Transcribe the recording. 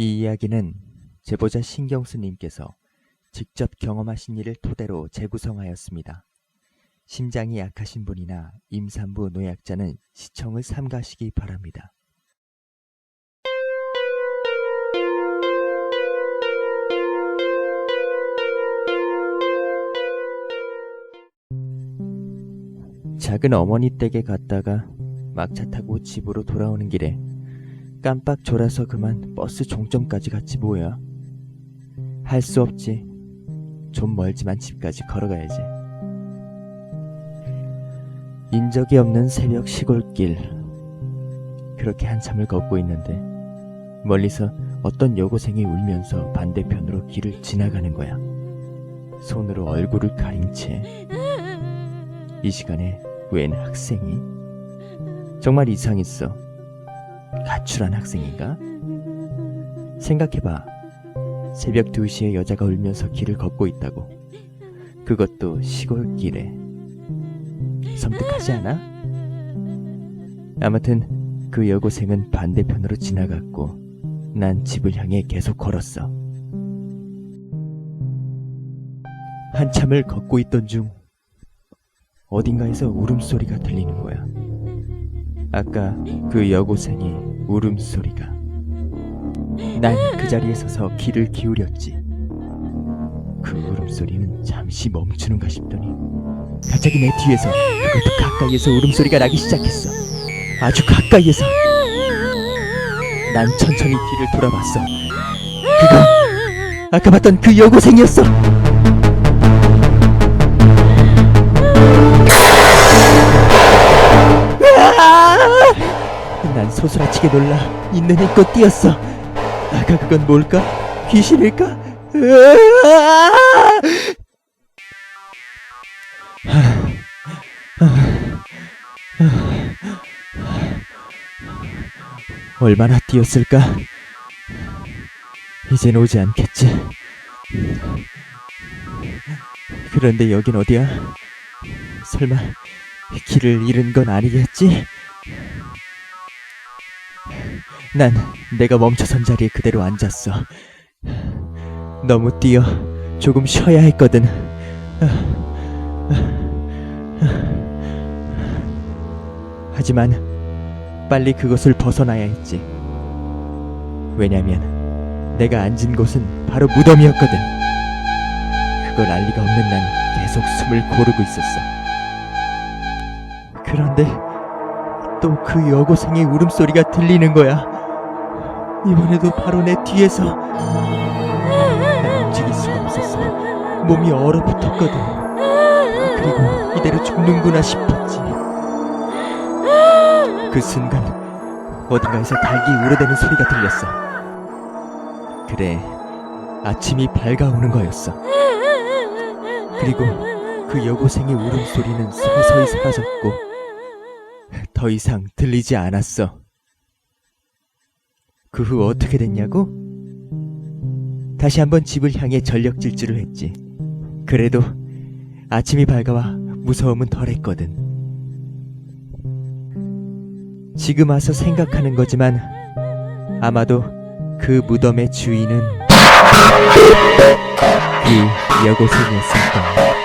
이 이야기는 제보자 신경수님께서 직접 경험하신 일을 토대로 재구성하였습니다. 심장이 약하신 분이나 임산부 노약자는 시청을 삼가시기 바랍니다. 작은 어머니 댁에 갔다가 막차 타고 집으로 돌아오는 길에 깜빡 졸아서 그만 버스 종점까지 갔지 뭐야. 할수 없지. 좀 멀지만 집까지 걸어가야지. 인적이 없는 새벽 시골길. 그렇게 한참을 걷고 있는데 멀리서 어떤 여고생이 울면서 반대편으로 길을 지나가는 거야. 손으로 얼굴을 가린 채. 이 시간에 웬 학생이? 정말 이상했어. 가출한 학생인가? 생각해봐. 새벽 2시에 여자가 울면서 길을 걷고 있다고. 그것도 시골길에. 섬뜩하지 않아? 아무튼 그 여고생은 반대편으로 지나갔고 난 집을 향해 계속 걸었어. 한참을 걷고 있던 중 어딘가에서 울음소리가 들리는 거야. 아까 그 여고생의 울음소리가. 난 그 자리에 서서 귀를 기울였지. 그 울음소리는 잠시 멈추는가 싶더니 갑자기 내 뒤에서 그것도 가까이에서 울음소리가 나기 시작했어. 아주 가까이에서. 난 천천히 뒤를 돌아봤어. 그거 아까 봤던 그 여고생이었어. 난 소스라치게 놀라 있는 힘껏 뛰었어. 아까 그건 뭘까? 귀신일까? 얼마나 뛰었을까? 이젠 오지 않겠지. 그런데 여긴 어디야? 설마 길을 잃은 건 아니겠지? 난 내가 멈춰선 자리에 그대로 앉았어. 너무 뛰어 조금 쉬어야 했거든. 하지만 빨리 그것을 벗어나야 했지. 왜냐면 내가 앉은 곳은 바로 무덤이었거든. 그걸 알 리가 없는 난 계속 숨을 고르고 있었어. 그런데 또 그 여고생의 울음소리가 들리는 거야. 이번에도 바로 내 뒤에서. 난 움직일 수가 없었어. 몸이 얼어붙었거든. 그리고 이대로 죽는구나 싶었지. 그 순간 어딘가에서 닭이 울어대는 소리가 들렸어. 그래, 아침이 밝아오는 거였어. 그리고 그 여고생의 울음소리는 서서히 사라졌고 더 이상 들리지 않았어. 그 후 어떻게 됐냐고? 다시 한번 집을 향해 전력 질주를 했지. 그래도 아침이 밝아와 무서움은 덜했거든. 지금 와서 생각하는 거지만 아마도 그 무덤의 주인은 이 여고생이었을 거야.